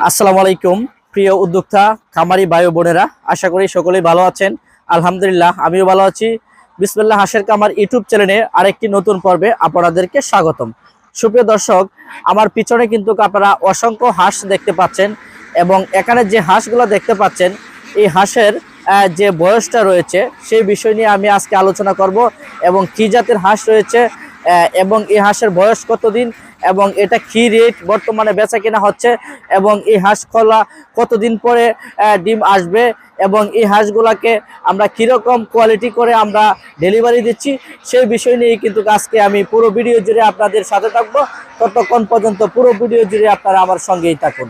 আসসালামু আলাইকুম, প্রিয় উদ্যোক্তা, খামারি বায়ু বোনেরা, আশা করি সকলেই ভালো আছেন। আলহামদুলিল্লাহ, আমিও ভালো আছি। বিসমিল্লাহ হাসের কামার ইউটিউব চ্যানেলে আরেকটি নতুন পর্বে আপনাদেরকে স্বাগতম। সুপ্রিয় দর্শক, আমার পিছনে কিন্তু আপনারা অসংখ্য হাঁস দেখতে পাচ্ছেন এবং এখানে যে হাঁসগুলো দেখতে পাচ্ছেন, এই হাঁসের যে বয়সটা রয়েছে, সেই বিষয় নিয়ে আমি আজকে আলোচনা করব এবং কী জাতের হাঁস রয়েছে এবং এই হাঁসের বয়স কতদিন এবং এটা কি রেট বর্তমানে বেচা কেনা হচ্ছে এবং এই হাঁস খোলা কতদিন পরে ডিম আসবে এবং এই হাঁসগুলাকে আমরা কীরকম কোয়ালিটি করে আমরা ডেলিভারি দিচ্ছি সেই বিষয় নিয়ে কিন্তু আজকে আমি পুরো ভিডিও জুড়ে আপনাদের সাথে থাকব। ততক্ষণ পর্যন্ত পুরো ভিডিও জুড়ে আপনারা আমার সঙ্গেই থাকুন।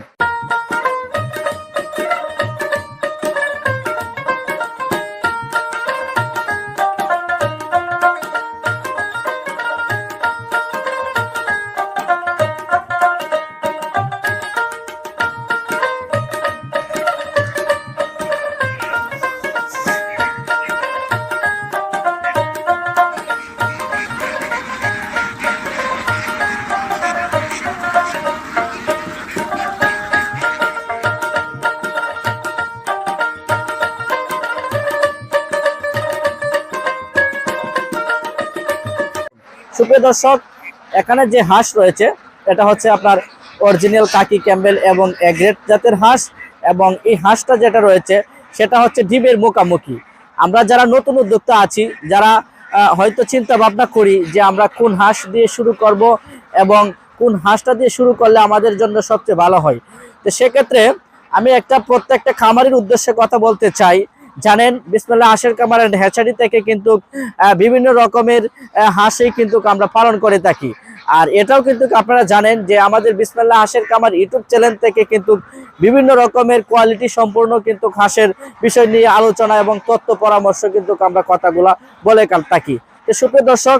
সুপ্রিয় দর্শক, এখানে যে হাঁস রয়েছে, এটা হচ্ছে আপনার অরিজিনাল কাকি ক্যাম্বেল এবং এগ্রেট জাতের হাঁস এবং এই হাঁসটা যেটা রয়েছে, সেটা হচ্ছে ডিমের মুখামুখি। আমরা যারা নতুন উদ্যোক্তা আছি, যারা হয়তো চিন্তা ভাবনা করি যে আমরা কোন হাঁস দিয়ে শুরু করব এবং কোন হাঁসটা দিয়ে শুরু করলে আমাদের জন্য সবচেয়ে ভালো হয়। তো সেক্ষেত্রে আমি একটা প্রত্যেকটা খামারের উদ্দেশ্যে কথা বলতে চাই জানেন, বিসমিল্লাহ হাঁসের অ্যান্ড হ্যাচারি থেকে কিন্তু বিভিন্ন রকমের হাঁসই কিন্তু আমরা পালন করে থাকি। আর এটাও কিন্তু আপনারা জানেন যে আমাদের বিসমিল্লাহ হাঁসের কামার ইউটিউব চ্যানেল থেকে কিন্তু বিভিন্ন রকমের কোয়ালিটি সম্পূর্ণ কিন্তু হাঁসের বিষয় নিয়ে আলোচনা এবং তথ্য পরামর্শ কিন্তু আমরা কথাগুলা বলে থাকি। তো সুপ্রিয় দর্শক,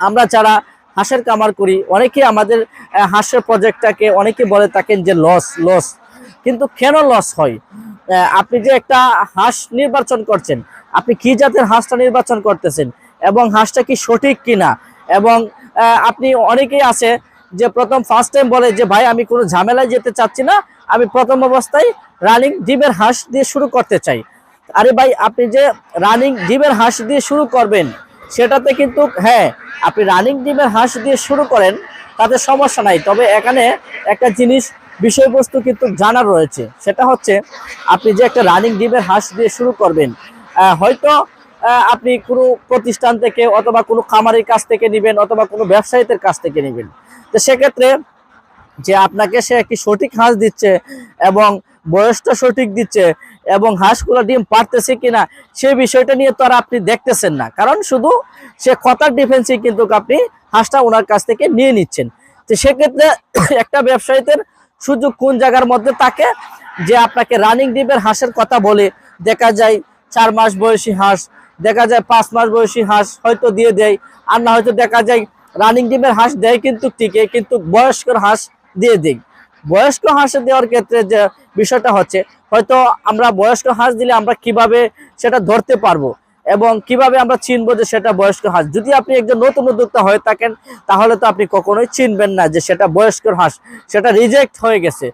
আমরা যারা হাঁসের কামার করি, অনেকেই আমাদের হাঁসের প্রজেক্টটাকে অনেকে বলে থাকেন যে লস লস কিন্তু কেন লস হয়? আপনি যে একটা হাঁস নির্বাচন করছেন, আপনি কি জাতের হাঁসটা নির্বাচন করতেছেন এবং হাঁসটা কি সঠিক কিনা? এবং আপনি অনেকেই আছে যে প্রথম ফার্স্ট টাইম বলে যে, ভাই, আমি কোনো ঝামেলায় যেতে চাচ্ছি না, আমি প্রথম অবস্থায় রানিং ডিমের হাঁস দিয়ে শুরু করতে চাই। আরে ভাই, আপনি যে রানিং ডিমের হাঁস দিয়ে শুরু করবেন, সেটাতে কিন্তু হ্যাঁ আপনি রানিং ডিমের হাঁস দিয়ে শুরু করেন, তাতে সমস্যা নাই। তবে এখানে একটা জিনিস বিষয়বস্তু কিন্তু জানার রয়েছে। সেটা হচ্ছে, আপনি যে একটা রানিং ডিমের হাঁস দিয়ে শুরু করবেন হয়তো আপনি কোনো প্রতিষ্ঠান থেকে অথবা কোনো খামারের কাছ থেকে নেবেন অথবা কোনো ব্যবসায়ীদের কাছ থেকে নেবেন। তো সেক্ষেত্রে যে আপনাকে সে একটি সঠিক হাঁস দিচ্ছে এবং বয়সটা সঠিক দিচ্ছে এবং হাঁসগুলো ডিম পারতেছে কিনা, সে বিষয়টা নিয়ে তো আর আপনি দেখতেছেন না। কারণ শুধু সে কথার ডিফেন্সে কিন্তু আপনি হাঁসটা ওনার কাছ থেকে নিয়ে নিচ্ছেন। তো সেক্ষেত্রে একটা ব্যবসায়ীদের সুযোগ কোন জায়গার মধ্যে থাকে? যে আপনাকে রানিং ডিমের হাঁসের কথা বলে, দেখা যায় চার মাস বয়সী হাঁস, দেখা যায় পাঁচ মাস বয়সী হাঁস হয়তো দিয়ে দেয়, আর না হয়তো দেখা যায় রানিং ডিমের হাঁস দেয় কিন্তু টিকে, কিন্তু বয়স্কর হাঁস দিয়ে দেয়। বয়স্ক হাঁস দেওয়ার ক্ষেত্রে যে বিষয়টা হচ্ছে, হয়তো আমরা বয়স্ক হাঁস দিলে আমরা কীভাবে সেটা ধরতে পারব? এবং কীভাবে আমরা চিনবো যে সেটা বয়স্ক হাঁস? যদি আপনি একজন নতুন উদ্যোক্তা হয়ে থাকেন, তাহলে তো আপনি কখনোই চিনবেন না যে সেটা বয়স্কর হাঁস। সেটা রিজেক্ট হয়ে গেছে।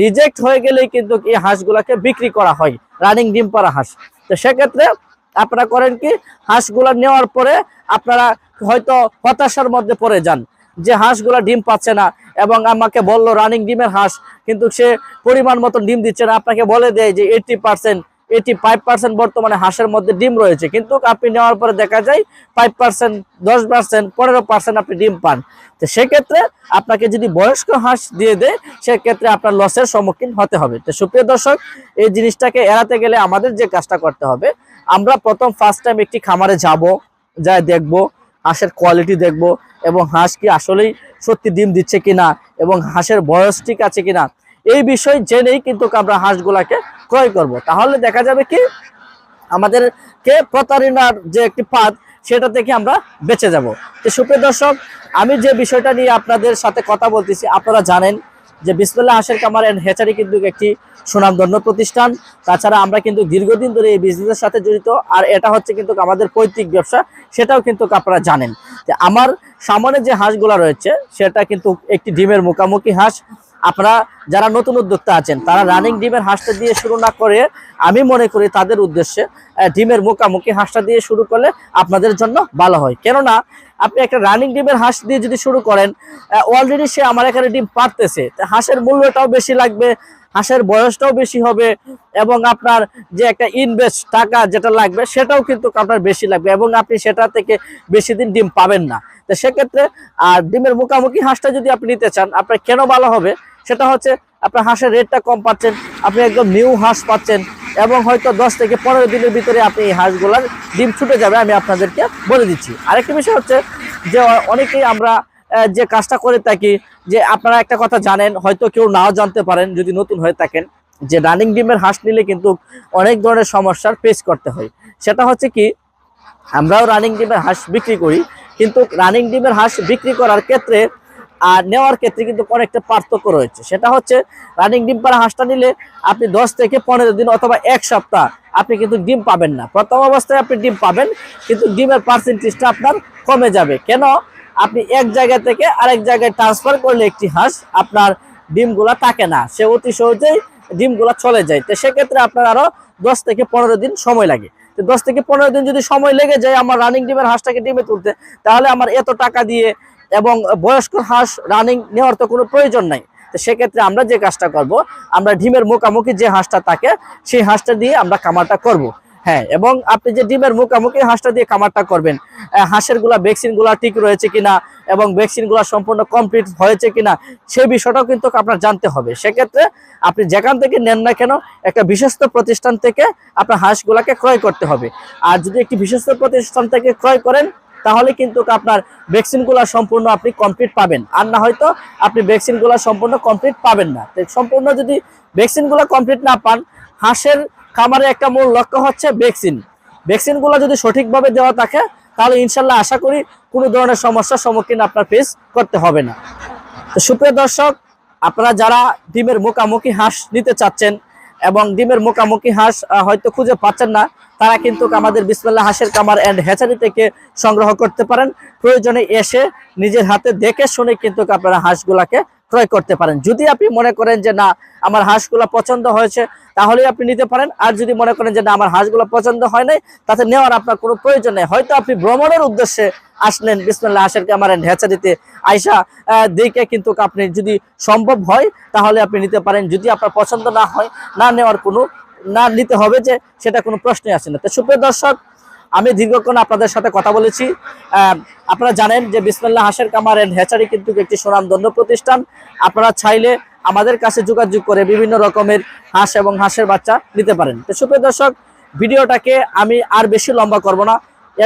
রিজেক্ট হয়ে গেলেই কিন্তু এই হাঁসগুলাকে বিক্রি করা হয় রানিং ডিম পাড়া হাঁস। তো সেক্ষেত্রে আপনারা করেন কি, হাঁসগুলা নেওয়ার পরে আপনারা হয়তো হতাশার মধ্যে পড়ে যান যে হাঁসগুলা ডিম পাচ্ছে না এবং আমাকে বলল রানিং ডিমের হাঁস, কিন্তু সে পরিমাণ মতো ডিম দিচ্ছে না। আপনাকে বলে দেয় যে eighty percent eighty five percent বর্তমানে হাঁসের মধ্যে ডিম রয়েছে। কিন্তু আপনি নেওয়ার পরে দেখা যায় ফাইভ পার্সেন্ট দশ পার্সেন্ট পনেরো পার্সেন্ট আপনি ডিম পান। তো সেক্ষেত্রে আপনাকে যদি বয়স্ক হাঁস দিয়ে দেয়, সেক্ষেত্রে আপনার লসের সম্মুখীন হতে হবে। তো সুপ্রিয় দর্শক, এই জিনিসটাকে এড়াতে গেলে আমাদের যে কাজটা করতে হবে, আমরা প্রথম ফার্স্ট টাইম একটি খামারে যাব যা দেখব, হাঁসের কোয়ালিটি দেখব, এবং হাঁস কি আসলেই সত্যি ডিম দিচ্ছে কিনা, এবং হাঁসের বয়স ঠিক আছে কিনা এই বিষয় জেনেই কিন্তু আমরা হাঁসগুলাকে ক্রয় করব। তাহলে দেখা যাবে কি আমাদেরকে প্রতারণার যে একটি পাত, সেটা থেকে আমরা বেঁচে যাব। তো সুপ্রিয় দর্শক, আমি যে বিষয়টা নিয়ে আপনাদের সাথে কথা বলতেছি, আপনারা জানেন যে বিসমিল্লাহ হাঁসের কামার অ্যান্ড হ্যাচারি কিন্তু একটি সুনামধন্য প্রতিষ্ঠান। তাছাড়া আমরা কিন্তু দীর্ঘদিন ধরে এই বিজনেসের সাথে জড়িত, আর এটা হচ্ছে কিন্তু আমাদের পৈতৃক ব্যবসা, সেটাও কিন্তু আপনারা জানেন। যে আমার সামনে যে হাঁসগুলা রয়েছে, সেটা কিন্তু একটি ডিমের মুখামুখি হাঁস আপনারা যারা নতুন উদ্যোক্তা আছেন, তারা রানিং ডিমের হাঁসটা দিয়ে শুরু না করে, আমি মনে করি তাদের উদ্দেশ্যে ডিমের মুখামুখি হাঁসটা দিয়ে শুরু করলে আপনাদের জন্য ভালো হয়। কেননা, আপনি একটা রানিং ডিমের হাঁস দিয়ে যদি শুরু করেন অলরেডি সে আমার এখানে ডিম পারতেছে হাঁসের মূল্যটাও বেশি লাগবে, হাঁসের বয়সটাও বেশি হবে, এবং আপনার যে একটা ইনভেস্ট টাকা যেটা লাগবে, সেটাও কিন্তু আপনার বেশি লাগবে, এবং আপনি সেটা থেকে বেশি দিন ডিম পাবেন না। তো সেক্ষেত্রে, আর ডিমের মুখামুখি হাঁসটা যদি আপনি নিতে চান, আপনার কেন ভালো হবে? সেটা হচ্ছে আপনার হাঁসের রেটটা কম পাচ্ছেন, আপনি একদম নিউ হাঁস পাচ্ছেন এবং হয়তো দশ থেকে পনেরো দিনের ভিতরে আপনি এই হাঁসগুলার ডিম ছুটে যাবে, আমি আপনাদেরকে বলে দিচ্ছি। আরেকটি বিষয় হচ্ছে যে অনেকেই আমরা যে কাজটা করে থাকি, যে আপনারা একটা কথা জানেন, হয়তো কেউ নাও জানতে পারেন, যদি নতুন হয়ে থাকেন, যে রানিং ডিমের হাঁস নিলে কিন্তু অনেক ধরনের সমস্যার ফেস করতে হয়। সেটা হচ্ছে কি, আমরাও রানিং ডিমের হাঁস বিক্রি করি, কিন্তু রানিং ডিমের হাঁস বিক্রি করার ক্ষেত্রে আর নেওয়ার ক্ষেত্রে কিন্তু অনেকটা পার্থক্য রয়েছে। সেটা হচ্ছে রানিং ডিম পাড়া হাঁসটা নিলে আপনি দশ থেকে পনেরো দিন অথবা এক সপ্তাহ আপনি কিন্তু ডিম পাবেন না। প্রথম অবস্থায় আপনি ডিম পাবেন, কিন্তু ডিমের পার্সেন্টেজটা আপনার কমে যাবে। কেন? আপনি এক জায়গা থেকে আরেক জায়গায় ট্রান্সফার করলে একটি হাঁস আপনার ডিমগুলা থাকে না। সে অতি সহজেই ডিমগুলা চলে যায়। তো সেক্ষেত্রে আপনার আরও দশ থেকে পনেরো দিন সময় লাগে। তো দশ থেকে পনেরো দিন যদি সময় লেগে যায় আমার রানিং ডিমের হাঁসটাকে ডিমে তুলতে, তাহলে আমার এত টাকা দিয়ে এবং বয়স্ক হাঁস রানিং নেওয়ার তো কোনো প্রয়োজন নাই। তো সেক্ষেত্রে আমরা যে কাজটা করব আমরা ডিমের মুখামুখি যে হাঁসটা থাকে সেই হাঁসটা দিয়ে আমরা কামারটা করব। হ্যাঁ এবং আপনি যে ডিমের মুখামুখি হাঁসটা দিয়ে কামারটা করবেন আহ, হাঁসেরগুলা ভ্যাকসিনগুলা ঠিক রয়েছে কিনা এবং ভ্যাকসিনগুলা সম্পূর্ণ কমপ্লিট হয়েছে কিনা সেই বিষয়টাও কিন্তু আপনার জানতে হবে। সেক্ষেত্রে আপনি যেখান থেকে নেন না কেন একটা বিশ্বস্ত প্রতিষ্ঠান থেকে আপনার হাঁসগুলাকে ক্রয় করতে হবে। আর যদি একটি বিশ্বস্ত প্রতিষ্ঠান থেকে ক্রয় করেন তাহলে কিন্তু আপনার ভ্যাকসিনগুলো সম্পূর্ণ আপনি কমপ্লিট পাবেন। আর না হয়তো আপনি ভ্যাকসিনগুলো সম্পূর্ণ কমপ্লিট পাবেন না। সম্পূর্ণ যদি ভ্যাকসিনগুলো কমপ্লিট না পান, হাঁসের খামারে একটা মূল লক্ষ্য হচ্ছে ভ্যাকসিন। ভ্যাকসিনগুলো যদি সঠিকভাবে দেওয়া থাকে, তাহলে ইনশাল্লাহ আশা করি কোনো ধরনের সমস্যার সম্মুখীন আপনার ফেস করতে হবে না। তো সুপ্রিয় দর্শক, আপনারা যারা ডিমের মুখামুখি হাঁস নিতে চাচ্ছেন এবং ডিমের মুখামুখি হাঁস হয়তো খুঁজে পাচ্ছেন না। তারা কিন্তু আমাদের বিসমিল্লা হাঁসের কামার অ্যান্ড হ্যাচারি থেকে সংগ্রহ করতে পারেন। প্রয়োজনে এসে নিজের হাতে দেখে শুনে কিন্তু আপনারা হাঁসগুলাকে ক্রয় করতে পারেন। যদি আপনি মনে করেন যে না, আমার হাঁসগুলো পছন্দ হয়েছে, তাহলে আপনি নিতে পারেন। আর যদি মনে করেন যে না, আমার হাঁসগুলো পছন্দ হয় নাই, তাতে নেওয়ার আপনার কোনো প্রয়োজন নেই। হয়তো আপনি ভ্রমণের উদ্দেশ্যে আসলেন বিসমিল্লা হাঁসের আমার হ্যাচারিতে আইসা আহ, দেখে কিন্তু আপনি যদি সম্ভব হয় তাহলে আপনি নিতে পারেন। যদি আপনার পছন্দ না হয় না নেওয়ার কোনো না নিতে হবে যে সেটা কোনো প্রশ্নই আসে না। তো সুপ্রিয় দর্শক আমি দীর্ঘক্ষণ আপনাদের সাথে কথা বলেছি। আপনারা জানেন যে বিসমিল্লা হাঁসের কামার এন্ড হ্যাচারি কিন্তু একটি সুনামধন্য প্রতিষ্ঠান। আপনারা চাইলে আমাদের কাছে যোগাযোগ করে বিভিন্ন রকমের হাঁস এবং হাঁসের বাচ্চা নিতে পারেন। তো সুপ্রিয় দর্শক ভিডিওটাকে আমি আর বেশি লম্বা করব না।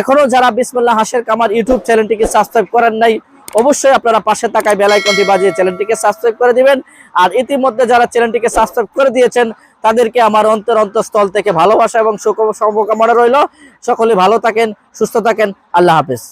এখনও যারা বিসমুল্লাহ হাসের কামার ইউটিউব চ্যানেলটিকে সাবস্ক্রাইব করেন নাই, অবশ্যই আপনারা পাশে থাকায় বেলাইকনটি বাজিয়ে চ্যানেলটিকে সাবস্ক্রাইব করে দিবেন। আর ইতিমধ্যে যারা চ্যানেলটিকে সাবস্ক্রাইব করে দিয়েছেন, তাদেরকে আমার অন্তর অন্তঃস্থল থেকে ভালোবাসা এবং শুভ শুভকামনা রইল। সকলে ভালো থাকেন, সুস্থ থাকেন। আল্লাহ হাফেজ।